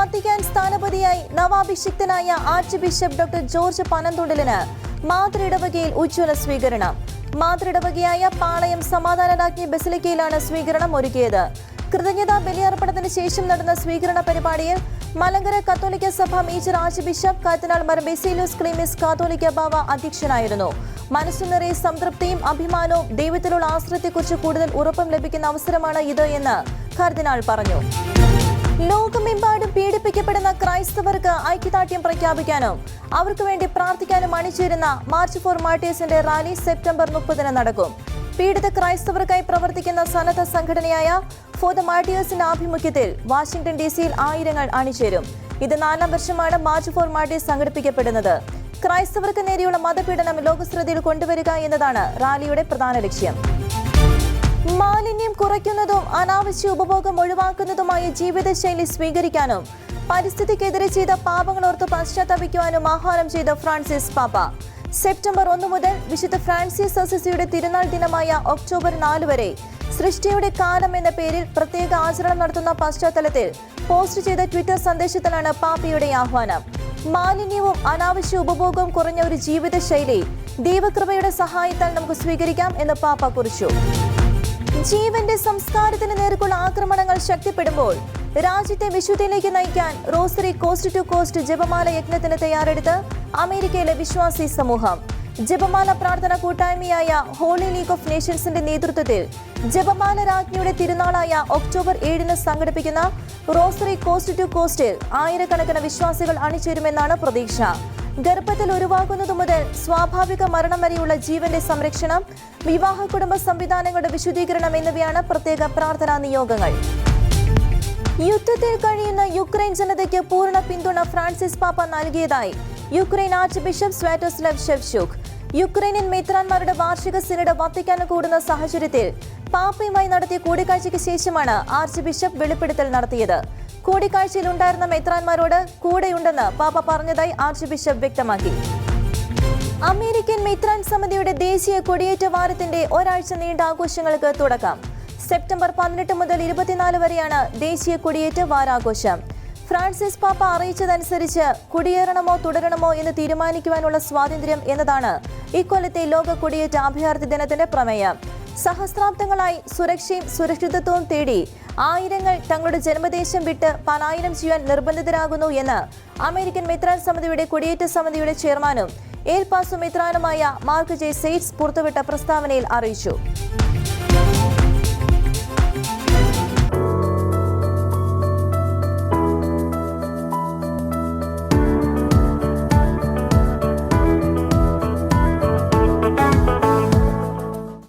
ആദ്യമായി നവാഭിഷിക്തനായ arch bishop doctor George പനന്തുണ്ടലിന് മാതൃഇടവകയിൽ ഉജ്ജ്വല സ്വീകരണം. മാതൃഇടവകയായ പാളയം സമാധാനരാജ്ഞി ബസിലിക്കയിലാണ് സ്വീകരണം ഒരുക്കിയത്. കൃതജ്ഞതാ ബലിയർപ്പണത്തിന് ശേഷം നടന്ന സ്വീകരണ പരിപാടിയിൽ മലങ്കര കത്തോലിക്ക സഭ major archbishop cardinal Mar Baselios Cleemis Catholicos Bava അധ്യക്ഷനായിരുന്നു. മനസ്സു നിറയെ സംതൃപ്തിയും അഭിമാനവും ദൈവത്തിലുള്ള ആശ്രയത്തെക്കുറിച്ച് കൂടുതൽ ഉറപ്പും ലഭിക്കുന്ന അവസരമാണ് ഇത് എന്ന് കർദിനാൾ പറഞ്ഞു. ലോകമെമ്പാടും പീഡിപ്പിക്കപ്പെടുന്ന ക്രൈസ്തവർക്ക് ഐക്യദാർഢ്യം പ്രഖ്യാപിക്കാനും അവർക്ക് വേണ്ടി പ്രാർത്ഥിക്കാനും അണിചേരുന്ന മാർച്ച് ഫോർ മാർട്ടേഴ്സിന്റെ റാലി സെപ്റ്റംബർ മുപ്പതിന് നടക്കും. പീഡിത ക്രൈസ്തവർക്കായി പ്രവർത്തിക്കുന്ന സന്നദ്ധ സംഘടനയായ ഫോർ ദ മാർട്ടിയേഴ്സിന്റെ ആഭിമുഖ്യത്തിൽ വാഷിംഗ്ടൺ ഡി സിയിൽ ആയിരങ്ങൾ അണിചേരും. ഇത് നാലാം വർഷമാണ് മാർച്ച് ഫോർ മാർട്ടേഴ്സ് സംഘടിപ്പിക്കപ്പെടുന്നത്. ക്രൈസ്തവർക്ക് നേരെയുള്ള മതപീഡനം ലോകശ്രദ്ധയിൽ കൊണ്ടുവരിക എന്നതാണ് റാലിയുടെ പ്രധാന ലക്ഷ്യം. മാലിന്യം കുറയ്ക്കുന്നതും അനാവശ്യ ഉപഭോഗം ഒഴിവാക്കുന്നതുമായ ജീവിതശൈലി സ്വീകരിക്കാനും പരിസ്ഥിതിക്കെതിരെ ചെയ്ത പാപങ്ങളോർത്ത് പശ്ചാത്തപിക്കുവാനും ആഹ്വാനം ചെയ്ത ഫ്രാൻസിസ് പാപ്പ. സെപ്റ്റംബർ ഒന്ന് മുതൽ വിശുദ്ധ ഫ്രാൻസിസ് അസിസിയുടെ തിരുനാൾ ദിനമായ ഒക്ടോബർ നാല് വരെ സൃഷ്ടിയുടെ കാലം എന്ന പേരിൽ പ്രത്യേക ആചരണം നടത്തുന്ന പശ്ചാത്തലത്തിൽ പോസ്റ്റ് ചെയ്ത ട്വിറ്റർ സന്ദേശത്തിലാണ് പാപ്പയുടെ ആഹ്വാനം. മാലിന്യവും അനാവശ്യ ഉപഭോഗവും കുറഞ്ഞ ഒരു ജീവിതശൈലി ദൈവകൃപയുടെ സഹായത്താൽ നമുക്ക് സ്വീകരിക്കാം എന്ന് പാപ്പ കുറിച്ചു. ജീവന്റെ സംസ്കാരത്തിന് നേർക്കുള്ള ആക്രമണങ്ങൾ ശക്തിപ്പെടുമ്പോൾ രാജ്യത്തെ വിശുദ്ധിയിലേക്ക് നയിക്കാൻ റോസറി കോസ്റ്റ് ടു കോസ്റ്റ് ജപമാല യജ്ഞത്തിന് തയ്യാറെടുത്ത് അമേരിക്കയിലെ വിശ്വാസി സമൂഹം. ജപമാല പ്രാർത്ഥന കൂട്ടായ്മയായ ഹോളി ലീഗ് ഓഫ് നേഷൻസിന്റെ നേതൃത്വത്തിൽ ജപമാല രാജ്ഞിയുടെ തിരുനാളായ ഒക്ടോബർ ഏഴിന് സംഘടിപ്പിക്കുന്ന റോസറി കോസ്റ്റ് ടു കോസ്റ്റിൽ ആയിരക്കണക്കിന് വിശ്വാസികൾ അണിചേരുമെന്നാണ് പ്രതീക്ഷ. ഗർഭത്തിൽ ഉരുവാകുന്നതു മുതൽ സ്വാഭാവിക മരണം വരെയുള്ള ജീവന്റെ സംരക്ഷണം വിവാഹ കുടുംബ സംവിധാനങ്ങളുടെ വിശദീകരണം എന്നിവയാണ് പ്രത്യേക പ്രാർത്ഥനാ നിയോഗങ്ങൾ. യുദ്ധത്തിൽ കഴിയുന്ന യുക്രൈൻ ജനതയ്ക്ക് പൂർണ പിന്തുണ ഫ്രാൻസിസ് പാപ്പ നൽകിയതായി Ukraine arch bishop Sviatoslav Shevchuk Ukrainian മെത്രാന്മാരുടെ വാർഷിക സിനഡ് വത്തിക്കാൻ കൂടുന്ന സാഹചര്യത്തിൽ പാപ്പയുമായി നടത്തിയ കൂടിക്കാഴ്ചയ്ക്ക് ശേഷമാണ് ആർച്ച് ബിഷപ്പ് വെളിപ്പെടുത്തൽ നടത്തിയത്. കൂടിക്കാഴ്ചയിൽ ഉണ്ടായിരുന്ന മെത്രാന്മാരോട് കൂടെയുണ്ടെന്ന് പാപ്പ പറഞ്ഞതായി ആർച്ച് ബിഷപ്പ് വ്യക്തമാക്കി. അമേരിക്കൻ മെത്രാൻ സമിതിയുടെ ദേശീയ കൊടിയേറ്റ വാരത്തിന്റെ ഒരാഴ്ച നീണ്ട ആഘോഷങ്ങൾക്ക് തുടക്കം. സെപ്റ്റംബർ പതിനെട്ട് മുതൽ ഇരുപത്തിനാല് വരെയാണ് ദേശീയ കൊടിയേറ്റ വാരാഘോഷം. ഫ്രാൻസിസ് പാപ്പ അറിയിച്ചതനുസരിച്ച് കുടിയേറണമോ തുടരണമോ എന്ന് തീരുമാനിക്കുവാനുള്ള സ്വാതന്ത്ര്യം എന്നതാണ് ഇക്കൊല്ലത്തെ ലോക കുടിയേറ്റ അഭയാർത്ഥി ദിനത്തിന്റെ പ്രമേയം. സഹസ്രാബ്ദങ്ങളായി സുരക്ഷയും സുരക്ഷിതത്വവും തേടി ആയിരങ്ങൾ തങ്ങളുടെ ജന്മദേശം വിട്ട് പലായനം ചെയ്യാൻ നിർബന്ധിതരാകുന്നു എന്ന് അമേരിക്കൻ മെത്രാൻ സമിതിയുടെ കുടിയേറ്റ സമിതിയുടെ ചെയർമാനും പാസു മെത്രാനുമായ മാർക്ക് ജെ സെയ്റ്റ്സ് പുറത്തുവിട്ട പ്രസ്താവനയിൽ അറിയിച്ചു.